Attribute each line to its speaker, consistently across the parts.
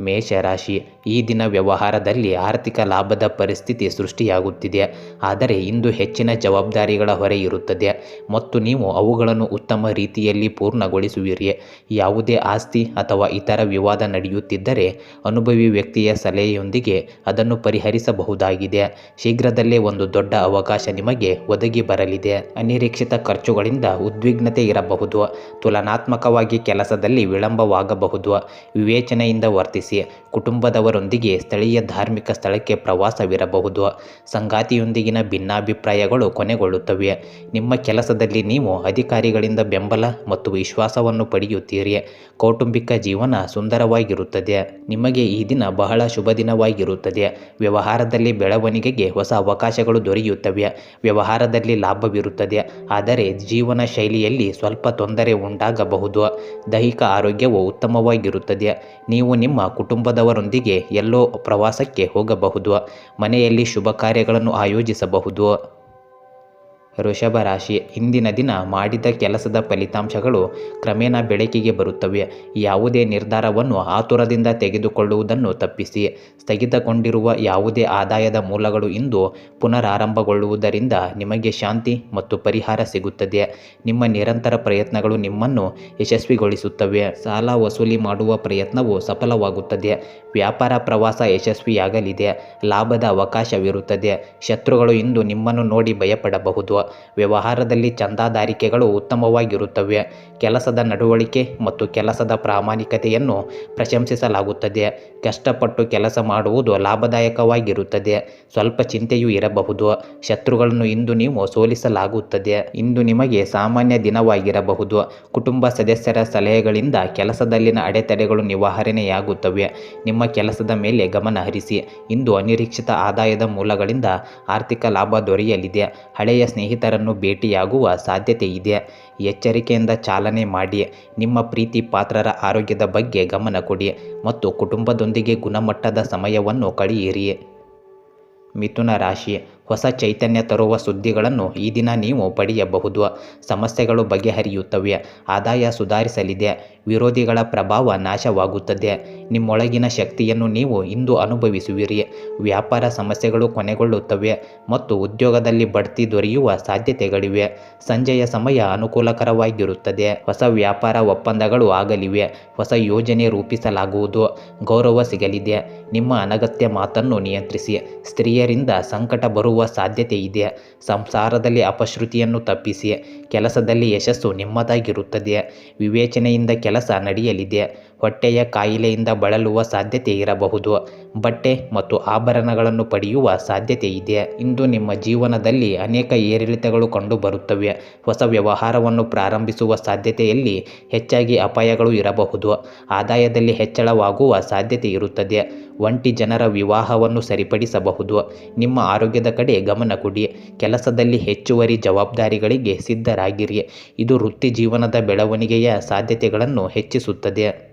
Speaker 1: ಮೇಷರಾಶಿ. ಈ ದಿನ ವ್ಯವಹಾರದಲ್ಲಿ ಆರ್ಥಿಕ ಲಾಭದ ಪರಿಸ್ಥಿತಿ ಸೃಷ್ಟಿಯಾಗುತ್ತಿದೆ. ಆದರೆ ಇಂದು ಹೆಚ್ಚಿನ ಜವಾಬ್ದಾರಿಗಳ ಹೊರೆ ಇರುತ್ತದೆ. ಮತ್ತು ನೀವು ಅವುಗಳನ್ನು ಉತ್ತಮ ರೀತಿಯಲ್ಲಿ ಪೂರ್ಣಗೊಳಿಸುವಿರಿ. ಯಾವುದೇ ಆಸ್ತಿ ಅಥವಾ ಇತರ ವಿವಾದ ನಡೆಯುತ್ತಿದ್ದರೆ ಅನುಭವಿ ವ್ಯಕ್ತಿಯ ಸಲಹೆಯೊಂದಿಗೆ ಅದನ್ನು ಪರಿಹರಿಸಬಹುದಾಗಿದೆ. ಶೀಘ್ರದಲ್ಲೇ ಒಂದು ದೊಡ್ಡ ಅವಕಾಶ ನಿಮಗೆ ಒದಗಿ ಬರಲಿದೆ. ಅನಿರೀಕ್ಷಿತ ಖರ್ಚುಗಳಿಂದ ಉದ್ವಿಗ್ನತೆ ಇರಬಹುದು. ತುಲನಾತ್ಮಕವಾಗಿ ಕೆಲಸದಲ್ಲಿ ವಿಳಂಬವಾಗಬಹುದು. ವಿವೇಚನೆಯಿಂದ ವರ್ತಿಸಿ. ಕುಟುಂಬದವರೊಂದಿಗೆ ಸ್ಥಳೀಯ ಧಾರ್ಮಿಕ ಸ್ಥಳಕ್ಕೆ ಪ್ರವಾಸವಿರಬಹುದು. ಸಂಗಾತಿಯೊಂದಿಗಿನ ಭಿನ್ನಾಭಿಪ್ರಾಯಗಳು ಕೊನೆಗೊಳ್ಳುತ್ತವೆ. ನಿಮ್ಮ ಕೆಲಸದಲ್ಲಿ ನೀವು ಅಧಿಕಾರಿಗಳಿಂದ ಬೆಂಬಲ ಮತ್ತು ವಿಶ್ವಾಸವನ್ನು ಪಡೆಯುತ್ತೀರಿ. ಕೌಟುಂಬಿಕ ಜೀವನ ಸುಂದರವಾಗಿರುತ್ತದೆ. ನಿಮಗೆ ಈ ದಿನ ಬಹಳ ಶುಭ ದಿನವಾಗಿರುತ್ತದೆ. ವ್ಯವಹಾರದಲ್ಲಿ ಬೆಳವಣಿಗೆಗೆ ಹೊಸ ಅವಕಾಶಗಳು ದೊರೆಯುತ್ತವೆ. ವ್ಯವಹಾರದಲ್ಲಿ ಲಾಭವಿರುತ್ತದೆ. ಆದರೆ ಜೀವನ ಶೈಲಿಯಲ್ಲಿ ಸ್ವಲ್ಪ ತೊಂದರೆ ಉಂಟಾಗಬಹುದು. ದೈಹಿಕ ಆರೋಗ್ಯವು ಉತ್ತಮವಾಗಿರುತ್ತದೆ. ನೀವು ನಿಮ್ಮ ಕುಟುಂಬದವರೊಂದಿಗೆ ಎಲ್ಲೋ ಪ್ರವಾಸಕ್ಕೆ ಹೋಗಬಹುದು. ಮನೆಯಲ್ಲಿ ಶುಭ ಕಾರ್ಯಗಳನ್ನು ಆಯೋಜಿಸಬಹುದು. ವೃಷಭ ರಾಶಿ ಇಂದಿನ ದಿನ ಮಾಡಿದ ಕೆಲಸದ ಫಲಿತಾಂಶಗಳು ಕ್ರಮೇಣ ಬೆಳಕಿಗೆ ಬರುತ್ತವೆ. ಯಾವುದೇ ನಿರ್ಧಾರವನ್ನು ಆತುರದಿಂದ ತೆಗೆದುಕೊಳ್ಳುವುದನ್ನು ತಪ್ಪಿಸಿ. ಸ್ಥಗಿತಗೊಂಡಿರುವ ಯಾವುದೇ ಆದಾಯದ ಮೂಲಗಳು ಇಂದು ಪುನರಾರಂಭಗೊಳ್ಳುವುದರಿಂದ ನಿಮಗೆ ಶಾಂತಿ ಮತ್ತು ಪರಿಹಾರ ಸಿಗುತ್ತದೆ. ನಿಮ್ಮ ನಿರಂತರ ಪ್ರಯತ್ನಗಳು ನಿಮ್ಮನ್ನು ಯಶಸ್ವಿಗೊಳಿಸುತ್ತವೆ. ಸಾಲ ವಸೂಲಿ ಮಾಡುವ ಪ್ರಯತ್ನವು ಸಫಲವಾಗುತ್ತದೆ. ವ್ಯಾಪಾರ ಪ್ರವಾಸ ಯಶಸ್ವಿಯಾಗಲಿದೆ. ಲಾಭದ ಅವಕಾಶವಿರುತ್ತದೆ. ಶತ್ರುಗಳು ಇಂದು ನಿಮ್ಮನ್ನು ನೋಡಿ ಭಯಪಡಬಹುದು. ವ್ಯವಹಾರದಲ್ಲಿ ಚಂದಾದಾರಿಕೆಗಳು ಉತ್ತಮವಾಗಿರುತ್ತವೆ. ಕೆಲಸದ ನಡವಳಿಕೆ ಮತ್ತು ಕೆಲಸದ ಪ್ರಾಮಾಣಿಕತೆಯನ್ನು ಪ್ರಶಂಸಿಸಲಾಗುತ್ತದೆ. ಕಷ್ಟಪಟ್ಟು ಕೆಲಸ ಮಾಡುವುದು ಲಾಭದಾಯಕವಾಗಿರುತ್ತದೆ. ಸ್ವಲ್ಪ ಚಿಂತೆಯೂ ಇರಬಹುದು. ಶತ್ರುಗಳನ್ನು ಇಂದು ನೀವು ಸೋಲಿಸಲಾಗುತ್ತದೆ. ಇಂದು ನಿಮಗೆ ಸಾಮಾನ್ಯ ದಿನವಾಗಿರಬಹುದು. ಕುಟುಂಬ ಸದಸ್ಯರ ಸಲಹೆಗಳಿಂದ ಕೆಲಸದಲ್ಲಿನ ಅಡೆತಡೆಗಳು ನಿವಾರಣೆಯಾಗುತ್ತವೆ. ನಿಮ್ಮ ಕೆಲಸದ ಮೇಲೆ ಗಮನ ಹರಿಸಿ. ಇಂದು ಅನಿರೀಕ್ಷಿತ ಆದಾಯದ ಮೂಲಗಳಿಂದ ಆರ್ಥಿಕ ಲಾಭ ದೊರೆಯಲಿದೆ. ಹಳೆಯ ಸ್ನೇಹಿತರನ್ನು ಭೇಟಿಯಾಗುವ ಸಾಧ್ಯತೆ ಇದೆ. ಎಚ್ಚರಿಕೆಯಿಂದ ಚಾಲನೆ ಮಾಡಿ, ನಿಮ್ಮ ಪ್ರೀತಿ ಪಾತ್ರರ ಆರೋಗ್ಯದ ಬಗ್ಗೆ ಗಮನ ಕೊಡಿ ಮತ್ತು ಕುಟುಂಬದೊಂದಿಗೆ ಗುಣಮಟ್ಟದ ಸಮಯವನ್ನು ಕಳೆಯಿರಿ. ಮಿಥುನ ರಾಶಿ ಹೊಸ ಚೈತನ್ಯ ತರುವ ಸುದ್ದಿಗಳನ್ನು ಈ ದಿನ ನೀವು ಪಡೆಯಬಹುದು. ಸಮಸ್ಯೆಗಳು ಬಗೆಹರಿಯುತ್ತವೆ, ಆದಾಯ ಸುಧಾರಿಸಲಿದೆ, ವಿರೋಧಿಗಳ ಪ್ರಭಾವ ನಾಶವಾಗುತ್ತದೆ. ನಿಮ್ಮೊಳಗಿನ ಶಕ್ತಿಯನ್ನು ನೀವು ಇಂದು ಅನುಭವಿಸುವಿರಿ. ವ್ಯಾಪಾರ ಸಮಸ್ಯೆಗಳು ಕೊನೆಗೊಳ್ಳುತ್ತವೆ ಮತ್ತು ಉದ್ಯೋಗದಲ್ಲಿ ಬಡ್ತಿ ದೊರೆಯುವ ಸಾಧ್ಯತೆಗಳಿವೆ. ಸಂಜೆಯ ಸಮಯ ಅನುಕೂಲಕರವಾಗಿರುತ್ತದೆ. ಹೊಸ ವ್ಯಾಪಾರ ಒಪ್ಪಂದಗಳು ಆಗಲಿವೆ. ಹೊಸ ಯೋಜನೆ ರೂಪಿಸಲಾಗುವುದು. ಗೌರವ ಸಿಗಲಿದೆ. ನಿಮ್ಮ ಅನಗತ್ಯ ಮಾತನ್ನು ನಿಯಂತ್ರಿಸಿ. ಸ್ತ್ರೀಯರಿಂದ ಸಂಕಟ ಬರುವ ಸಾಧ್ಯತೆ ಇದೆ. ಸಂಸಾರದಲ್ಲಿ ಅಪಶ್ರುತಿಯನ್ನು ತಪ್ಪಿಸಿ ಕೆಲಸದಲ್ಲಿ ಯಶಸ್ಸು ನಿಮ್ಮದಾಗಿರುತ್ತದೆ. ವಿವೇಚನೆಯಿಂದ ಕೆಲಸ ನಡೆಯಲಿದೆ. ಹೊಟ್ಟೆಯ ಕಾಯಿಲೆಯಿಂದ ಬಳಲುವ ಸಾಧ್ಯತೆ ಇರಬಹುದು. ಬಟ್ಟೆ ಮತ್ತು ಆಭರಣಗಳನ್ನು ಪಡೆಯುವ ಸಾಧ್ಯತೆ ಇದೆ. ಇಂದು ನಿಮ್ಮ ಜೀವನದಲ್ಲಿ ಅನೇಕ ಏರಿಳಿತಗಳು ಕಂಡುಬರುತ್ತವೆ. ಹೊಸ ವ್ಯವಹಾರವನ್ನು ಪ್ರಾರಂಭಿಸುವ ಸಾಧ್ಯತೆಯಲ್ಲಿ ಹೆಚ್ಚಾಗಿ ಅಪಾಯಗಳು ಇರಬಹುದು. ಆದಾಯದಲ್ಲಿ ಹೆಚ್ಚಳವಾಗುವ ಸಾಧ್ಯತೆ ಇರುತ್ತದೆ. ಒಂಟಿ ಜನರ ವಿವಾಹವನ್ನು ಸರಿಪಡಿಸಬಹುದು. ನಿಮ್ಮ ಆರೋಗ್ಯದ ಕಡೆ ಗಮನ ಕೊಡಿ. ಕೆಲಸದಲ್ಲಿ ಹೆಚ್ಚುವರಿ ಜವಾಬ್ದಾರಿಗಳಿಗೆ ಸಿದ್ಧರಾಗಿರಿ. ಇದು ವೃತ್ತಿ ಜೀವನದ ಬೆಳವಣಿಗೆಯ ಸಾಧ್ಯತೆಗಳನ್ನು ಹೆಚ್ಚಿಸುತ್ತದೆ.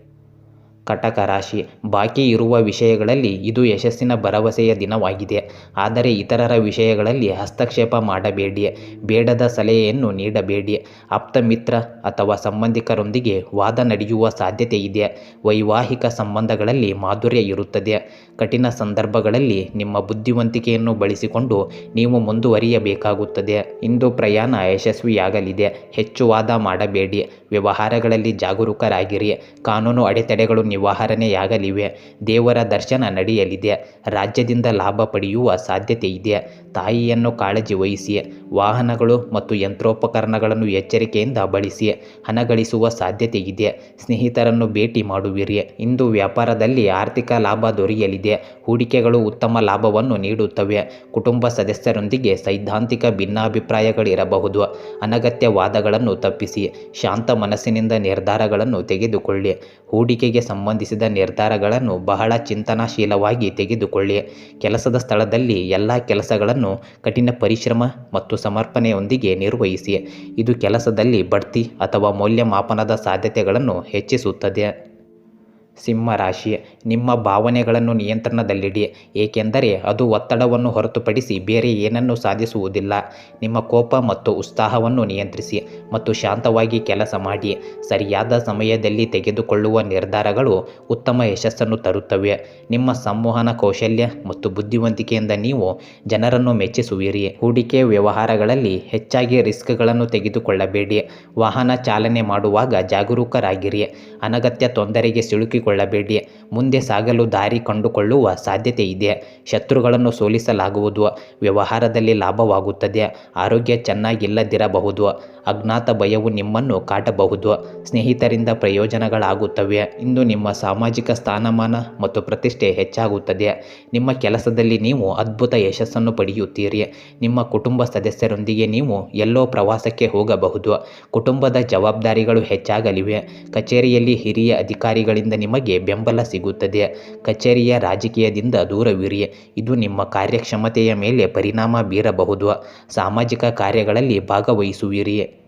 Speaker 1: ಕಟಕ ರಾಶಿ ಬಾಕಿ ಇರುವ ವಿಷಯಗಳಲ್ಲಿ ಇದು ಯಶಸ್ಸಿನ ಭರವಸೆಯ ದಿನವಾಗಿದೆ. ಆದರೆ ಇತರರ ವಿಷಯಗಳಲ್ಲಿ ಹಸ್ತಕ್ಷೇಪ ಮಾಡಬೇಡಿ. ಬೇಡದ ಸಲಹೆಯನ್ನು ನೀಡಬೇಡಿ. ಆಪ್ತ ಮಿತ್ರ ಅಥವಾ ಸಂಬಂಧಿಕರೊಂದಿಗೆ ವಾದ ನಡೆಯುವ ಸಾಧ್ಯತೆ ಇದೆ. ವೈವಾಹಿಕ ಸಂಬಂಧಗಳಲ್ಲಿ ಮಾಧುರ್ಯ ಇರುತ್ತದೆ. ಕಠಿಣ ಸಂದರ್ಭಗಳಲ್ಲಿ ನಿಮ್ಮ ಬುದ್ಧಿವಂತಿಕೆಯನ್ನು ಬಳಸಿಕೊಂಡು ನೀವು ಮುಂದುವರಿಯಬೇಕಾಗುತ್ತದೆ. ಇಂದು ಪ್ರಯಾಣ ಯಶಸ್ವಿಯಾಗಲಿದೆ. ಹೆಚ್ಚು ವಾದ ಮಾಡಬೇಡಿ. ವ್ಯವಹಾರಗಳಲ್ಲಿ ಜಾಗರೂಕರಾಗಿರಿ. ಕಾನೂನು ಅಡೆತಡೆಗಳು ನಿವಾರಣೆಯಾಗಲಿವೆ. ದೇವರ ದರ್ಶನ ನಡೆಯಲಿದೆ. ರಾಜ್ಯದಿಂದ ಲಾಭ ಪಡೆಯುವ ಸಾಧ್ಯತೆ ಇದೆ ತಾಯಿಯನ್ನು ಕಾಳಜಿ ವಹಿಸಿ. ವಾಹನಗಳು ಮತ್ತು ಯಂತ್ರೋಪಕರಣಗಳನ್ನು ಎಚ್ಚರಿಕೆಯಿಂದ ಬಳಸಿ. ಹಣ ಗಳಿಸುವ ಸಾಧ್ಯತೆ ಇದೆ ಸ್ನೇಹಿತರನ್ನು ಭೇಟಿ ಮಾಡುವಿರಿ. ಇಂದು ವ್ಯಾಪಾರದಲ್ಲಿ ಆರ್ಥಿಕ ಲಾಭ ದೊರೆಯಲಿದೆ. ಹೂಡಿಕೆಗಳು ಉತ್ತಮ ಲಾಭವನ್ನು ನೀಡುತ್ತವೆ. ಕುಟುಂಬ ಸದಸ್ಯರೊಂದಿಗೆ ಸೈದ್ಧಾಂತಿಕ ಭಿನ್ನಾಭಿಪ್ರಾಯಗಳಿರಬಹುದು. ಅನಗತ್ಯ ವಾದಗಳನ್ನು ತಪ್ಪಿಸಿ. ಶಾಂತ ಮನಸ್ಸಿನಿಂದ ನಿರ್ಧಾರಗಳನ್ನು ತೆಗೆದುಕೊಳ್ಳಿ. ಹೂಡಿಕೆಗೆ ಸಂಬಂಧಿಸಿದ ನಿರ್ಧಾರಗಳನ್ನು ಬಹಳ ಚಿಂತನಾಶೀಲವಾಗಿ ತೆಗೆದುಕೊಳ್ಳಿ. ಕೆಲಸದ ಸ್ಥಳದಲ್ಲಿ ಎಲ್ಲ ಕೆಲಸಗಳನ್ನು ಕಠಿಣ ಪರಿಶ್ರಮ ಮತ್ತು ಸಮರ್ಪಣೆಯೊಂದಿಗೆ ನಿರ್ವಹಿಸಿ. ಇದು ಕೆಲಸದಲ್ಲಿ ಬಡ್ತಿ ಅಥವಾ ಮೌಲ್ಯಮಾಪನದ ಸಾಧ್ಯತೆಗಳನ್ನು ಹೆಚ್ಚಿಸುತ್ತದೆ. ಸಿಂಹ ರಾಶಿ ನಿಮ್ಮ ಭಾವನೆಗಳನ್ನು ನಿಯಂತ್ರಣದಲ್ಲಿಡಿ, ಏಕೆಂದರೆ ಅದು ಒತ್ತಡವನ್ನು ಹೊರತುಪಡಿಸಿ ಬೇರೆ ಏನನ್ನೂ ಸಾಧಿಸುವುದಿಲ್ಲ. ನಿಮ್ಮ ಕೋಪ ಮತ್ತು ಉತ್ಸಾಹವನ್ನು ನಿಯಂತ್ರಿಸಿ ಮತ್ತು ಶಾಂತವಾಗಿ ಕೆಲಸ ಮಾಡಿ. ಸರಿಯಾದ ಸಮಯದಲ್ಲಿ ತೆಗೆದುಕೊಳ್ಳುವ ನಿರ್ಧಾರಗಳು ಉತ್ತಮ ಯಶಸ್ಸನ್ನು ತರುತ್ತವೆ. ನಿಮ್ಮ ಸಂವಹನ ಕೌಶಲ್ಯ ಮತ್ತು ಬುದ್ಧಿವಂತಿಕೆಯಿಂದ ನೀವು ಜನರನ್ನು ಮೆಚ್ಚಿಸುವಿರಿ. ಹೂಡಿಕೆ ವ್ಯವಹಾರಗಳಲ್ಲಿ ಹೆಚ್ಚಾಗಿ ರಿಸ್ಕ್ಗಳನ್ನು ತೆಗೆದುಕೊಳ್ಳಬೇಡಿ. ವಾಹನ ಚಾಲನೆ ಮಾಡುವಾಗ ಜಾಗರೂಕರಾಗಿರಿ. ಅನಗತ್ಯ ತೊಂದರೆಗೆ ಸಿಲುಕಿಕೊಳ್ಳಬೇಡಿ. ಮುಂದೆ ಸಾಗಲು ದಾರಿ ಕಂಡುಕೊಳ್ಳುವ ಸಾಧ್ಯತೆ ಇದೆ. ಶತ್ರುಗಳನ್ನು ಸೋಲಿಸಲಾಗುವುದು. ವ್ಯವಹಾರದಲ್ಲಿ ಲಾಭವಾಗುತ್ತದೆ. ಆರೋಗ್ಯ ಚೆನ್ನಾಗಿಲ್ಲದಿರಬಹುದು. ಅಜ್ಞಾತ ಭಯವು ನಿಮ್ಮನ್ನು ಕಾಟಬಹುದು. ಸ್ನೇಹಿತರಿಂದ ಪ್ರಯೋಜನಗಳಾಗುತ್ತವೆ. ಇಂದು ನಿಮ್ಮ ಸಾಮಾಜಿಕ ಸ್ಥಾನಮಾನ ಮತ್ತು ಪ್ರತಿಷ್ಠೆ ಹೆಚ್ಚಾಗುತ್ತದೆ. ನಿಮ್ಮ ಕೆಲಸದಲ್ಲಿ ನೀವು ಅದ್ಭುತ ಯಶಸ್ಸನ್ನು ಪಡೆಯುತ್ತೀರಿ. ನಿಮ್ಮ ಕುಟುಂಬ ಸದಸ್ಯರೊಂದಿಗೆ ನೀವು ಎಲ್ಲೋ ಪ್ರವಾಸಕ್ಕೆ ಹೋಗಬಹುದು. ಕುಟುಂಬದ ಜವಾಬ್ದಾರಿಗಳು ಹೆಚ್ಚಾಗಲಿವೆ. ಕಚೇರಿಯಲ್ಲಿ ಹಿರಿಯ ಅಧಿಕಾರಿಗಳಿಂದ ನಿಮಗೆ ಬೆಂಬಲ ಸಿಗುತ್ತದೆ. ಕಚೇರಿಯ ರಾಜಕೀಯದಿಂದ ದೂರವಿರಿ. ಇದು ನಿಮ್ಮ ಕಾರ್ಯಕ್ಷಮತೆಯ ಮೇಲೆ ಪರಿಣಾಮ ಬೀರಬಹುದು. ಸಾಮಾಜಿಕ ಕಾರ್ಯಗಳಲ್ಲಿ ಭಾಗವಹಿಸುವಿರಿ.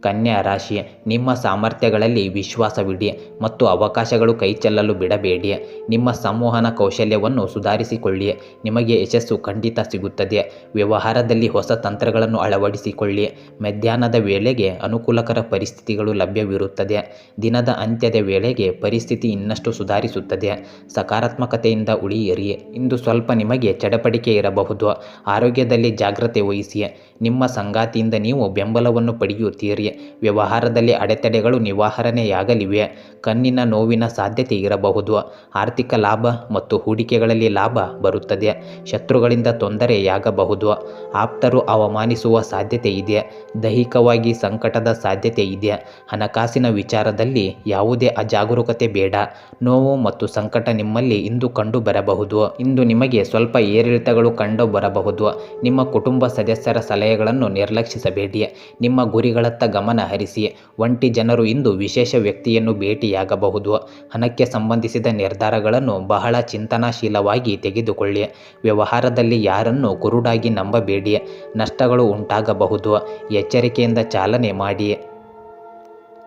Speaker 1: ಕನ್ಯಾ ರಾಶಿ, ನಿಮ್ಮ ಸಾಮರ್ಥ್ಯಗಳಲ್ಲಿ ವಿಶ್ವಾಸವಿಡಿ ಮತ್ತು ಅವಕಾಶಗಳು ಕೈಚೆಲ್ಲಲು ಬಿಡಬೇಡಿ. ನಿಮ್ಮ ಸಂವಹನ ಕೌಶಲ್ಯವನ್ನು ಸುಧಾರಿಸಿಕೊಳ್ಳಿ. ನಿಮಗೆ ಯಶಸ್ಸು ಖಂಡಿತ ಸಿಗುತ್ತದೆ. ವ್ಯವಹಾರದಲ್ಲಿ ಹೊಸ ತಂತ್ರಗಳನ್ನು ಅಳವಡಿಸಿಕೊಳ್ಳಿ. ಮಧ್ಯಾಹ್ನದ ವೇಳೆಗೆ ಅನುಕೂಲಕರ ಪರಿಸ್ಥಿತಿಗಳು ಲಭ್ಯವಿರುತ್ತದೆ. ದಿನದ ಅಂತ್ಯದ ವೇಳೆಗೆ ಪರಿಸ್ಥಿತಿ ಇನ್ನಷ್ಟು ಸುಧಾರಿಸುತ್ತದೆ. ಸಕಾರಾತ್ಮಕತೆಯಿಂದ ಉಳಿಯಿರಿ. ಇಂದು ಸ್ವಲ್ಪ ನಿಮಗೆ ಚಡಪಡಿಕೆ ಇರಬಹುದು. ಆರೋಗ್ಯದಲ್ಲಿ ಜಾಗ್ರತೆ ವಹಿಸಿ. ನಿಮ್ಮ ಸಂಗಾತಿಯಿಂದ ನೀವು ಬೆಂಬಲವನ್ನು ಪಡೆಯುತ್ತೀರಿ. ವ್ಯವಹಾರದಲ್ಲಿ ಅಡೆತಡೆಗಳು ನಿವಾರಣೆಯಾಗಲಿವೆ. ಕಣ್ಣಿನ ನೋವಿನ ಸಾಧ್ಯತೆ ಇರಬಹುದು. ಆರ್ಥಿಕ ಲಾಭ ಮತ್ತು ಹೂಡಿಕೆಗಳಲ್ಲಿ ಲಾಭ ಬರುತ್ತದೆ. ಶತ್ರುಗಳಿಂದ ತೊಂದರೆಯಾಗಬಹುದು. ಆಪ್ತರು ಅವಮಾನಿಸುವ ಸಾಧ್ಯತೆ ಇದೆ. ದೈಹಿಕವಾಗಿ ಸಂಕಟದ ಸಾಧ್ಯತೆ ಇದೆ. ಹಣಕಾಸಿನ ವಿಚಾರದಲ್ಲಿ ಯಾವುದೇ ಅಜಾಗರೂಕತೆ ಬೇಡ. ನೋವು ಮತ್ತು ಸಂಕಟ ನಿಮ್ಮಲ್ಲಿ ಇಂದು ಕಂಡು ಬರಬಹುದು ಇಂದು ನಿಮಗೆ ಸ್ವಲ್ಪ ಏರಿಳಿತಗಳು ಕಂಡು ಬರಬಹುದು ನಿಮ್ಮ ಕುಟುಂಬ ಸದಸ್ಯರ ಸಲಹೆಗಳನ್ನು ನಿರ್ಲಕ್ಷಿಸಬೇಡಿ. ನಿಮ್ಮ ಗುರಿಗಳತ್ತ ಗಮನ ಹರಿಸಿ ಒಂಟಿ ಜನರು ಇಂದು ವಿಶೇಷ ವ್ಯಕ್ತಿಯನ್ನು ಭೇಟಿಯಾಗಬಹುದು. ಹಣಕ್ಕೆ ಸಂಬಂಧಿಸಿದ ನಿರ್ಧಾರಗಳನ್ನು ಬಹಳ ಚಿಂತನಾಶೀಲವಾಗಿ ತೆಗೆದುಕೊಳ್ಳಿ. ವ್ಯವಹಾರದಲ್ಲಿ ಯಾರನ್ನು ಕುರುಡಾಗಿ ನಂಬಬೇಡಿ. ನಷ್ಟಗಳು ಉಂಟಾಗಬಹುದು. ಎಚ್ಚರಿಕೆಯಿಂದ ಚಾಲನೆ ಮಾಡಿ.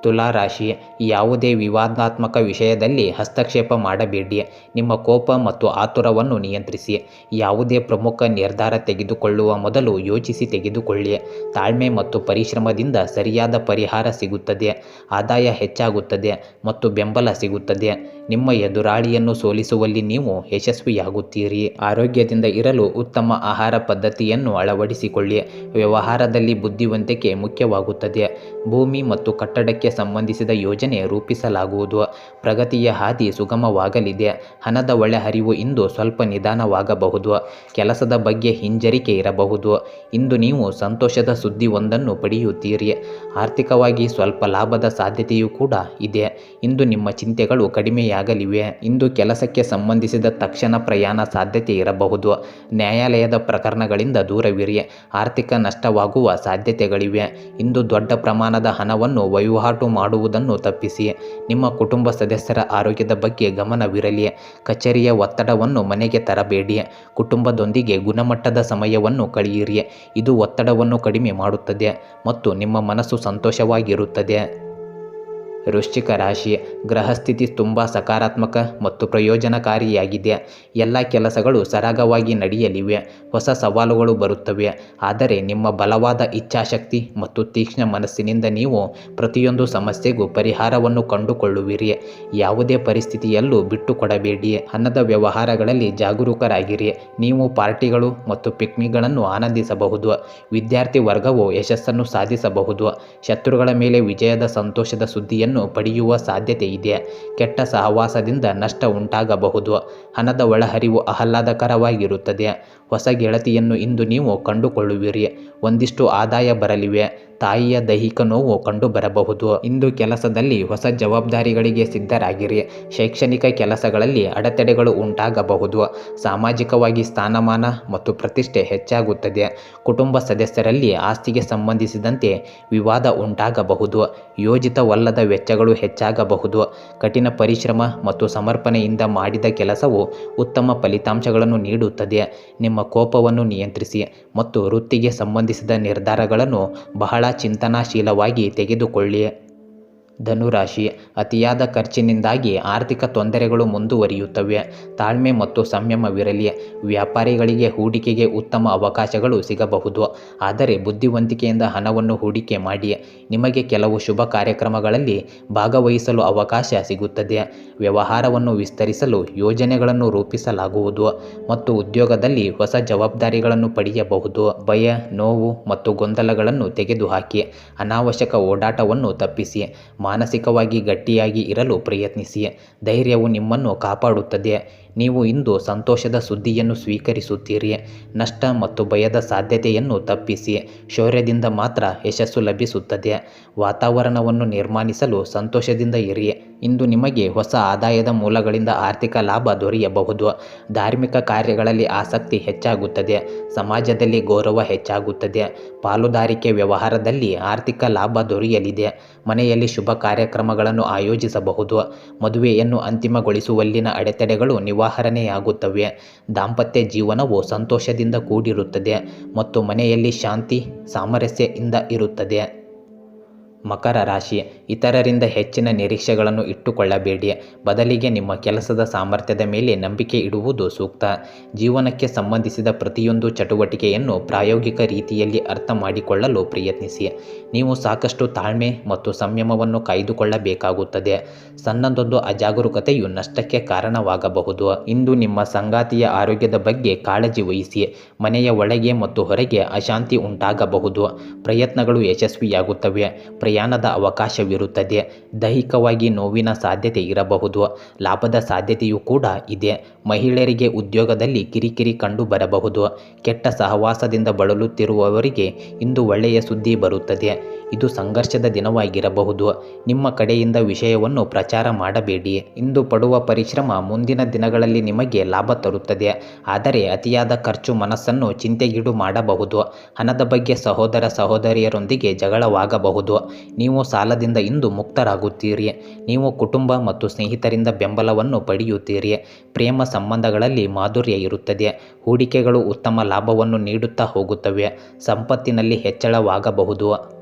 Speaker 1: ತುಲಾ ರಾಶಿ, ಯಾವುದೇ ವಿವಾದಾತ್ಮಕ ವಿಷಯದಲ್ಲಿ ಹಸ್ತಕ್ಷೇಪ ಮಾಡಬೇಡಿ. ನಿಮ್ಮ ಕೋಪ ಮತ್ತು ಆತುರವನ್ನು ನಿಯಂತ್ರಿಸಿ. ಯಾವುದೇ ಪ್ರಮುಖ ನಿರ್ಧಾರ ತೆಗೆದುಕೊಳ್ಳುವ ಮೊದಲು ಯೋಚಿಸಿ ತೆಗೆದುಕೊಳ್ಳಿ. ತಾಳ್ಮೆ ಮತ್ತು ಪರಿಶ್ರಮದಿಂದ ಸರಿಯಾದ ಪರಿಹಾರ ಸಿಗುತ್ತದೆ. ಆದಾಯ ಹೆಚ್ಚಾಗುತ್ತದೆ ಮತ್ತು ಬೆಂಬಲ ಸಿಗುತ್ತದೆ. ನಿಮ್ಮ ಎದುರಾಳಿಯನ್ನು ಸೋಲಿಸುವಲ್ಲಿ ನೀವು ಯಶಸ್ವಿಯಾಗುತ್ತೀರಿ. ಆರೋಗ್ಯದಿಂದ ಇರಲು ಉತ್ತಮ ಆಹಾರ ಪದ್ಧತಿಯನ್ನು ಅಳವಡಿಸಿಕೊಳ್ಳಿ. ವ್ಯವಹಾರದಲ್ಲಿ ಬುದ್ಧಿವಂತಿಕೆ ಮುಖ್ಯವಾಗುತ್ತದೆ. ಭೂಮಿ ಮತ್ತು ಕಟ್ಟಡಕ್ಕೆ ಸಂಬಂಧಿಸಿದ ಯೋಜನೆ ರೂಪಿಸಲಾಗುವುದು. ಪ್ರಗತಿಯ ಹಾದಿ ಸುಗಮವಾಗಲಿದೆ. ಹಣದ ಒಳಹರಿವು ಇಂದು ಸ್ವಲ್ಪ ನಿಧಾನವಾಗಬಹುದು. ಕೆಲಸದ ಬಗ್ಗೆ ಹಿಂಜರಿಕೆ ಇರಬಹುದು. ಇಂದು ನೀವು ಸಂತೋಷದ ಸುದ್ದಿ ಒಂದನ್ನು ಪಡೆಯುತ್ತೀರಿ. ಆರ್ಥಿಕವಾಗಿ ಸ್ವಲ್ಪ ಲಾಭದ ಸಾಧ್ಯತೆಯೂ ಕೂಡ ಇದೆ. ಇಂದು ನಿಮ್ಮ ಚಿಂತೆಗಳು ಕಡಿಮೆಯಾಗಲಿವೆ. ಇಂದು ಕೆಲಸಕ್ಕೆ ಸಂಬಂಧಿಸಿದ ತಕ್ಷಣ ಪ್ರಯಾಣ ಸಾಧ್ಯತೆ ಇರಬಹುದು. ನ್ಯಾಯಾಲಯದ ಪ್ರಕರಣಗಳಿಂದ ದೂರವಿರಿ. ಆರ್ಥಿಕ ನಷ್ಟವಾಗುವ ಸಾಧ್ಯತೆಗಳಿವೆ. ಇಂದು ದೊಡ್ಡ ಪ್ರಮಾಣದ ಹಣವನ್ನು ವಹಿವಾಟು ಮಾಡುವುದನ್ನು ತಪ್ಪಿಸಿ. ನಿಮ್ಮ ಕುಟುಂಬ ಸದಸ್ಯರ ಆರೋಗ್ಯದ ಬಗ್ಗೆ ಗಮನವಿರಲಿ. ಕಚೇರಿಯ ಒತ್ತಡವನ್ನು ಮನೆಗೆ ತರಬೇಡಿ. ಕುಟುಂಬದೊಂದಿಗೆ ಗುಣಮಟ್ಟದ ಸಮಯವನ್ನು ಕಳೆಯಿರಿ. ಇದು ಒತ್ತಡವನ್ನು ಕಡಿಮೆ ಮಾಡುತ್ತದೆ. ಮತ್ತು ನಿಮ್ಮ ಮನಸ್ಸು ಸಂತೋಷವಾಗಿರುತ್ತದೆ. ವೃಶ್ಚಿಕ ರಾಶಿ, ಗ್ರಹಸ್ಥಿತಿ ತುಂಬ ಸಕಾರಾತ್ಮಕ ಮತ್ತು ಪ್ರಯೋಜನಕಾರಿಯಾಗಿದೆ. ಎಲ್ಲ ಕೆಲಸಗಳು ಸರಾಗವಾಗಿ ನಡೆಯಲಿವೆ. ಹೊಸ ಸವಾಲುಗಳು ಬರುತ್ತವೆ. ಆದರೆ ನಿಮ್ಮ ಬಲವಾದ ಇಚ್ಛಾಶಕ್ತಿ ಮತ್ತು ತೀಕ್ಷ್ಣ ಮನಸ್ಸಿನಿಂದ ನೀವು ಪ್ರತಿಯೊಂದು ಸಮಸ್ಯೆಗೂ ಪರಿಹಾರವನ್ನು ಕಂಡುಕೊಳ್ಳುವಿರಿ. ಯಾವುದೇ ಪರಿಸ್ಥಿತಿಯಲ್ಲೂ ಬಿಟ್ಟುಕೊಡಬೇಡಿ. ಹಣದ ವ್ಯವಹಾರಗಳಲ್ಲಿ ಜಾಗರೂಕರಾಗಿರಿ. ನೀವು ಪಾರ್ಟಿಗಳು ಮತ್ತು ಪಿಕ್ನಿಕ್ಗಳನ್ನು ಆನಂದಿಸಬಹುದು. ವಿದ್ಯಾರ್ಥಿ ವರ್ಗವು ಯಶಸ್ಸನ್ನು ಸಾಧಿಸಬಹುದು. ಶತ್ರುಗಳ ಮೇಲೆ ವಿಜಯದ ಸಂತೋಷದ ಸುದ್ದಿಯನ್ನು ಪಡೆಯುವ ಸಾಧ್ಯತೆ ಇದೆ. ಕೆಟ್ಟ ಸಹವಾಸದಿಂದ ನಷ್ಟ ಉಂಟಾಗಬಹುದು. ಹಣದ ಒಳಹರಿವು ಆಹ್ಲಾದಕರವಾಗಿರುತ್ತದೆ. ಹೊಸ ಗೆಳತಿಯನ್ನು ಇಂದು ನೀವು ಕಂಡುಕೊಳ್ಳುವಿರಿ. ಒಂದಿಷ್ಟು ಆದಾಯ ಬರಲಿವೆ. ತಾಯಿಯ ದೈಹಿಕ ನೋವು ಕಂಡುಬರಬಹುದು ಇಂದು ಕೆಲಸದಲ್ಲಿ ಹೊಸ ಜವಾಬ್ದಾರಿಗಳಿಗೆ ಸಿದ್ಧರಾಗಿರಿ. ಶೈಕ್ಷಣಿಕ ಕೆಲಸಗಳಲ್ಲಿ ಅಡೆತಡೆಗಳು ಉಂಟಾಗಬಹುದು. ಸಾಮಾಜಿಕವಾಗಿ ಸ್ಥಾನಮಾನ ಮತ್ತು ಪ್ರತಿಷ್ಠೆ ಹೆಚ್ಚಾಗುತ್ತದೆ. ಕುಟುಂಬ ಸದಸ್ಯರಲ್ಲಿ ಆಸ್ತಿಗೆ ಸಂಬಂಧಿಸಿದಂತೆ ವಿವಾದ ಉಂಟಾಗಬಹುದು. ಯೋಜಿತವಲ್ಲದ ವೆಚ್ಚಗಳು ಹೆಚ್ಚಾಗಬಹುದು. ಕಠಿಣ ಪರಿಶ್ರಮ ಮತ್ತು ಸಮರ್ಪಣೆಯಿಂದ ಮಾಡಿದ ಕೆಲಸವು ಉತ್ತಮ ಫಲಿತಾಂಶಗಳನ್ನು ನೀಡುತ್ತದೆ. ನಿಮ್ಮ ಕೋಪವನ್ನು ನಿಯಂತ್ರಿಸಿ ಮತ್ತು ವೃತ್ತಿಗೆ ಸಂಬಂಧಿಸಿದ ನಿರ್ಧಾರಗಳನ್ನು ಬಹಳ ಚಿಂತನಾಶೀಲವಾಗಿ ತೆಗೆದುಕೊಳ್ಳಿ. ಧನುರಾಶಿ ಅತಿಯಾದ ಖರ್ಚಿನಿಂದಾಗಿ ಆರ್ಥಿಕ ತೊಂದರೆಗಳು ಮುಂದುವರಿಯುತ್ತವೆ. ತಾಳ್ಮೆ ಮತ್ತು ಸಂಯಮವಿರಲಿ. ವ್ಯಾಪಾರಿಗಳಿಗೆ ಹೂಡಿಕೆಗೆ ಉತ್ತಮ ಅವಕಾಶಗಳು ಸಿಗಬಹುದು. ಆದರೆ ಬುದ್ಧಿವಂತಿಕೆಯಿಂದ ಹಣವನ್ನು ಹೂಡಿಕೆ ಮಾಡಿ. ನಿಮಗೆ ಕೆಲವು ಶುಭ ಕಾರ್ಯಕ್ರಮಗಳಲ್ಲಿ ಭಾಗವಹಿಸಲು ಅವಕಾಶ ಸಿಗುತ್ತದೆ. ವ್ಯವಹಾರವನ್ನು ವಿಸ್ತರಿಸಲು ಯೋಜನೆಗಳನ್ನು ರೂಪಿಸಲಾಗುವುದು ಮತ್ತು ಉದ್ಯೋಗದಲ್ಲಿ ಹೊಸ ಜವಾಬ್ದಾರಿಗಳನ್ನು ಪಡೆಯಬಹುದು. ಭಯ, ನೋವು ಮತ್ತು ಗೊಂದಲಗಳನ್ನು ತೆಗೆದುಹಾಕಿ. ಅನಾವಶ್ಯಕ ಓಡಾಟವನ್ನು ತಪ್ಪಿಸಿ. ಮಾನಸಿಕವಾಗಿ ಗಟ್ಟಿಯಾಗಿ ಇರಲು ಪ್ರಯತ್ನಿಸಿ. ಧೈರ್ಯವು ನಿಮ್ಮನ್ನು ಕಾಪಾಡುತ್ತದೆ. ನೀವು ಇಂದು ಸಂತೋಷದ ಸುದ್ದಿಯನ್ನು ಸ್ವೀಕರಿಸುತ್ತೀರಿ. ನಷ್ಟ ಮತ್ತು ಭಯದ ಸಾಧ್ಯತೆಯನ್ನು ತಪ್ಪಿಸಿ. ಶೌರ್ಯದಿಂದ ಮಾತ್ರ ಯಶಸ್ಸು ಲಭಿಸುತ್ತದೆ. ವಾತಾವರಣವನ್ನು ನಿರ್ಮಾಣಿಸಲು ಸಂತೋಷದಿಂದ ಇರಿ. ಇಂದು ನಿಮಗೆ ಹೊಸ ಆದಾಯದ ಮೂಲಗಳಿಂದ ಆರ್ಥಿಕ ಲಾಭ ದೊರೆಯಬಹುದು. ಧಾರ್ಮಿಕ ಕಾರ್ಯಗಳಲ್ಲಿ ಆಸಕ್ತಿ ಹೆಚ್ಚಾಗುತ್ತದೆ. ಸಮಾಜದಲ್ಲಿ ಗೌರವ ಹೆಚ್ಚಾಗುತ್ತದೆ. ಪಾಲುದಾರಿಕೆ ವ್ಯವಹಾರದಲ್ಲಿ ಆರ್ಥಿಕ ಲಾಭ ದೊರೆಯಲಿದೆ. ಮನೆಯಲ್ಲಿ ಶುಭ ಕಾರ್ಯಕ್ರಮಗಳನ್ನು ಆಯೋಜಿಸಬಹುದು. ಮದುವೆಯನ್ನು ಅಂತಿಮಗೊಳಿಸುವಲ್ಲಿನ ಅಡೆತಡೆಗಳು ನಿವಾರಣೆಯಾಗುತ್ತವೆ. ದಾಂಪತ್ಯ ಜೀವನವು ಸಂತೋಷದಿಂದ ಕೂಡಿರುತ್ತದೆ ಮತ್ತು ಮನೆಯಲ್ಲಿ ಶಾಂತಿ, ಸಾಮರಸ್ಯದಿಂದ ಇರುತ್ತದೆ. ಮಕರ ರಾಶಿ. ಇತರರಿಂದ ಹೆಚ್ಚಿನ ನಿರೀಕ್ಷೆಗಳನ್ನು ಇಟ್ಟುಕೊಳ್ಳಬೇಡಿ. ಬದಲಿಗೆ ನಿಮ್ಮ ಕೆಲಸದ ಸಾಮರ್ಥ್ಯದ ಮೇಲೆ ನಂಬಿಕೆ ಇಡುವುದು ಸೂಕ್ತ. ಜೀವನಕ್ಕೆ ಸಂಬಂಧಿಸಿದ ಪ್ರತಿಯೊಂದು ಚಟುವಟಿಕೆಯನ್ನು ಪ್ರಾಯೋಗಿಕ ರೀತಿಯಲ್ಲಿ ಅರ್ಥ ಮಾಡಿಕೊಳ್ಳಲು ಪ್ರಯತ್ನಿಸಿ. ನೀವು ಸಾಕಷ್ಟು ತಾಳ್ಮೆ ಮತ್ತು ಸಂಯಮವನ್ನು ಕಾಯ್ದುಕೊಳ್ಳಬೇಕಾಗುತ್ತದೆ. ಸಣ್ಣದೊಂದು ಅಜಾಗರೂಕತೆಯು ನಷ್ಟಕ್ಕೆ ಕಾರಣವಾಗಬಹುದು. ಇಂದು ನಿಮ್ಮ ಸಂಗಾತಿಯ ಆರೋಗ್ಯದ ಬಗ್ಗೆ ಕಾಳಜಿ ವಹಿಸಿ. ಮನೆಯ ಒಳಗೆ ಮತ್ತು ಹೊರಗೆ ಅಶಾಂತಿ ಉಂಟಾಗಬಹುದು. ಪ್ರಯತ್ನಗಳು ಯಶಸ್ವಿಯಾಗುತ್ತವೆ. ಪ್ರಯಾಣದ ಅವಕಾಶವಿರುತ್ತದೆ. ದೈಹಿಕವಾಗಿ ನೋವಿನ ಸಾಧ್ಯತೆ ಇರಬಹುದು. ಲಾಭದ ಸಾಧ್ಯತೆಯೂ ಕೂಡ ಇದೆ. ಮಹಿಳೆಯರಿಗೆ ಉದ್ಯೋಗದಲ್ಲಿ ಕಿರಿಕಿರಿ ಕಂಡು ಬರಬಹುದು ಕೆಟ್ಟ ಸಹವಾಸದಿಂದ ಬಳಲುತ್ತಿರುವವರಿಗೆ ಇಂದು ಒಳ್ಳೆಯ ಸುದ್ದಿ ಬರುತ್ತದೆ. ಇದು ಸಂಘರ್ಷದ ದಿನವಾಗಿರಬಹುದು. ನಿಮ್ಮ ಕಡೆಯಿಂದ ವಿಷಯವನ್ನು ಪ್ರಚಾರ ಮಾಡಬೇಡಿ. ಇಂದು ಪಡುವ ಪರಿಶ್ರಮ ಮುಂದಿನ ದಿನಗಳಲ್ಲಿ ನಿಮಗೆ ಲಾಭ ತರುತ್ತದೆ. ಆದರೆ ಅತಿಯಾದ ಖರ್ಚು ಮನಸ್ಸನ್ನು ಚಿಂತೆಗೀಡು ಮಾಡಬಹುದು. ಹಣದ ಬಗ್ಗೆ ಸಹೋದರ ಸಹೋದರಿಯರೊಂದಿಗೆ ಜಗಳವಾಗಬಹುದು. ನೀವು ಸಾಲದಿಂದ ಇಂದು ಮುಕ್ತರಾಗುತ್ತೀರಿ. ನೀವು ಕುಟುಂಬ ಮತ್ತು ಸ್ನೇಹಿತರಿಂದ ಬೆಂಬಲವನ್ನು ಪಡೆಯುತ್ತೀರಿ. ಪ್ರೇಮ ಸಂಬಂಧಗಳಲ್ಲಿ ಮಾಧುರ್ಯ ಇರುತ್ತದೆ. ಹೂಡಿಕೆಗಳು ಉತ್ತಮ ಲಾಭವನ್ನು ನೀಡುತ್ತಾ ಹೋಗುತ್ತವೆ. ಸಂಪತ್ತಿನಲ್ಲಿ ಹೆಚ್ಚಳವಾಗಬಹುದು.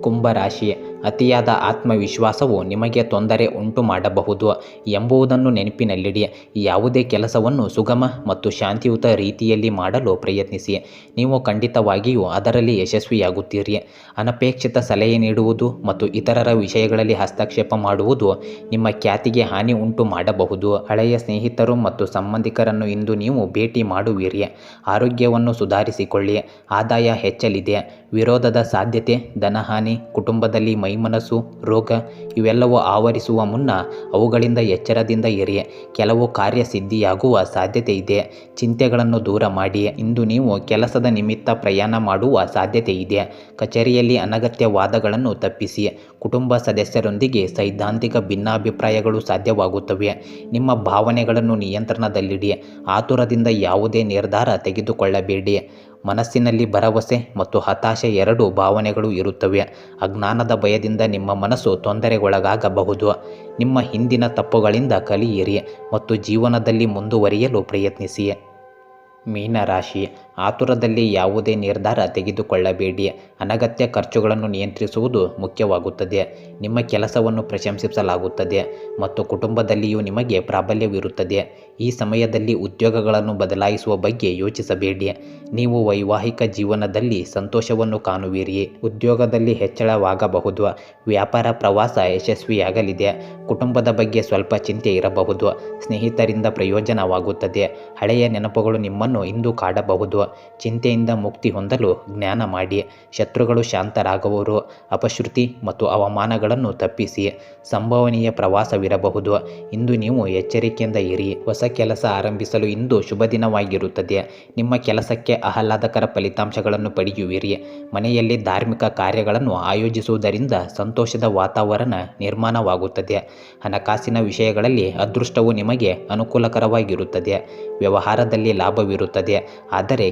Speaker 1: ಕುಂಭರಾಶಿ ಅತಿಯಾದ ಆತ್ಮವಿಶ್ವಾಸವು ನಿಮಗೆ ತೊಂದರೆ ಉಂಟು ಮಾಡಬಹುದು ಎಂಬುದನ್ನು ನೆನಪಿನಲ್ಲಿಡಿ. ಯಾವುದೇ ಕೆಲಸವನ್ನು ಸುಗಮ ಮತ್ತು ಶಾಂತಿಯುತ ರೀತಿಯಲ್ಲಿ ಮಾಡಲು ಪ್ರಯತ್ನಿಸಿ. ನೀವು ಖಂಡಿತವಾಗಿಯೂ ಅದರಲ್ಲಿ ಯಶಸ್ವಿಯಾಗುತ್ತೀರಿ. ಅನಪೇಕ್ಷಿತ ಸಲಹೆ ನೀಡುವುದು ಮತ್ತು ಇತರರ ವಿಷಯಗಳಲ್ಲಿ ಹಸ್ತಕ್ಷೇಪ ಮಾಡುವುದು ನಿಮ್ಮ ಖ್ಯಾತಿಗೆ ಹಾನಿ ಉಂಟು ಮಾಡಬಹುದು. ಹಳೆಯ ಸ್ನೇಹಿತರು ಮತ್ತು ಸಂಬಂಧಿಕರನ್ನು ಇಂದು ನೀವು ಭೇಟಿ ಮಾಡುವಿರಿ. ಆರೋಗ್ಯವನ್ನು ಸುಧಾರಿಸಿಕೊಳ್ಳಿ. ಆದಾಯ ಹೆಚ್ಚಲಿದೆ. ವಿರೋಧದ ಸಾಧ್ಯತೆ, ಧನಹಾನಿ, ಕುಟುಂಬದಲ್ಲಿ ಮೈಮನಸ್ಸು, ರೋಗ ಇವೆಲ್ಲವೂ ಆವರಿಸುವ ಮುನ್ನ ಅವುಗಳಿಂದ ಎಚ್ಚರದಿಂದ ಇರಿ. ಕೆಲವು ಕಾರ್ಯಸಿದ್ಧಿಯಾಗುವ ಸಾಧ್ಯತೆ ಇದೆ. ಚಿಂತೆಗಳನ್ನು ದೂರ ಮಾಡಿ. ಇಂದು ನೀವು ಕೆಲಸದ ನಿಮಿತ್ತ ಪ್ರಯಾಣ ಮಾಡುವ ಸಾಧ್ಯತೆ ಇದೆ. ಕಚೇರಿಯಲ್ಲಿ ಅನಗತ್ಯ ವಾದಗಳನ್ನು ತಪ್ಪಿಸಿ. ಕುಟುಂಬ ಸದಸ್ಯರೊಂದಿಗೆ ಸೈದ್ಧಾಂತಿಕ ಭಿನ್ನಾಭಿಪ್ರಾಯಗಳು ಸಾಧ್ಯವಾಗುತ್ತವೆ. ನಿಮ್ಮ ಭಾವನೆಗಳನ್ನು ನಿಯಂತ್ರಣದಲ್ಲಿಡಿ. ಆತುರದಿಂದ ಯಾವುದೇ ನಿರ್ಧಾರ ತೆಗೆದುಕೊಳ್ಳಬೇಡಿ. ಮನಸ್ಸಿನಲ್ಲಿ ಭರವಸೆ ಮತ್ತು ಹತಾಶೆ ಎರಡು ಭಾವನೆಗಳು ಇರುತ್ತವೆ. ಅಜ್ಞಾನದ ಭಯದಿಂದ ನಿಮ್ಮ ಮನಸ್ಸು ತೊಂದರೆಗೊಳಗಾಗಬಹುದು. ನಿಮ್ಮ ಹಿಂದಿನ ತಪ್ಪುಗಳಿಂದ ಕಲಿಯಿರಿ ಮತ್ತು ಜೀವನದಲ್ಲಿ ಮುಂದುವರಿಯಲು ಪ್ರಯತ್ನಿಸಿ. ಮೀನರಾಶಿ ಆತುರದಲ್ಲಿ ಯಾವುದೇ ನಿರ್ಧಾರ ತೆಗೆದುಕೊಳ್ಳಬೇಡಿ. ಅನಗತ್ಯ ಖರ್ಚುಗಳನ್ನು ನಿಯಂತ್ರಿಸುವುದು ಮುಖ್ಯವಾಗುತ್ತದೆ. ನಿಮ್ಮ ಕೆಲಸವನ್ನು ಪ್ರಶಂಸಿಸಲಾಗುತ್ತದೆ ಮತ್ತು ಕುಟುಂಬದಲ್ಲಿಯೂ ನಿಮಗೆ ಪ್ರಾಬಲ್ಯವಿರುತ್ತದೆ. ಈ ಸಮಯದಲ್ಲಿ ಉದ್ಯೋಗಗಳನ್ನು ಬದಲಾಯಿಸುವ ಬಗ್ಗೆ ಯೋಚಿಸಬೇಡಿ. ನೀವು ವೈವಾಹಿಕ ಜೀವನದಲ್ಲಿ ಸಂತೋಷವನ್ನು ಕಾಣುವಿರಿ. ಉದ್ಯೋಗದಲ್ಲಿ ಹೆಚ್ಚಳವಾಗಬಹುದು. ವ್ಯಾಪಾರ ಪ್ರವಾಸ ಯಶಸ್ವಿಯಾಗಲಿದೆ. ಕುಟುಂಬದ ಬಗ್ಗೆ ಸ್ವಲ್ಪ ಚಿಂತೆ ಇರಬಹುದು. ಸ್ನೇಹಿತರಿಂದ ಪ್ರಯೋಜನವಾಗುತ್ತದೆ. ಹಳೆಯ ನೆನಪುಗಳು ನಿಮ್ಮನ್ನು ಇಂದು ಕಾಡಬಹುದು. ಚಿಂತೆಯಿಂದ ಮುಕ್ತಿ ಹೊಂದಲು ಜ್ಞಾನ ಮಾಡಿ. ಶತ್ರುಗಳು ಶಾಂತರಾಗುವರು. ಅಪಶ್ರುತಿ ಮತ್ತು ಅವಮಾನಗಳನ್ನು ತಪ್ಪಿಸಿ. ಸಂಭವನೀಯ ಪ್ರವಾಸವಿರಬಹುದು. ಇಂದು ನೀವು ಎಚ್ಚರಿಕೆಯಿಂದ ಇರಿ. ಹೊಸ ಕೆಲಸ ಆರಂಭಿಸಲು ಇಂದು ಶುಭ ದಿನವಾಗಿರುತ್ತದೆ. ನಿಮ್ಮ ಕೆಲಸಕ್ಕೆ ಆಹ್ಲಾದಕರ ಫಲಿತಾಂಶಗಳನ್ನು ಪಡೆಯುವಿರಿ. ಮನೆಯಲ್ಲಿ ಧಾರ್ಮಿಕ ಕಾರ್ಯಗಳನ್ನು ಆಯೋಜಿಸುವುದರಿಂದ ಸಂತೋಷದ ವಾತಾವರಣ ನಿರ್ಮಾಣವಾಗುತ್ತದೆ. ಹಣಕಾಸಿನ ವಿಷಯಗಳಲ್ಲಿ ಅದೃಷ್ಟವು ನಿಮಗೆ ಅನುಕೂಲಕರವಾಗಿರುತ್ತದೆ. ವ್ಯವಹಾರದಲ್ಲಿ ಲಾಭವಿರುತ್ತದೆ. ಆದರೆ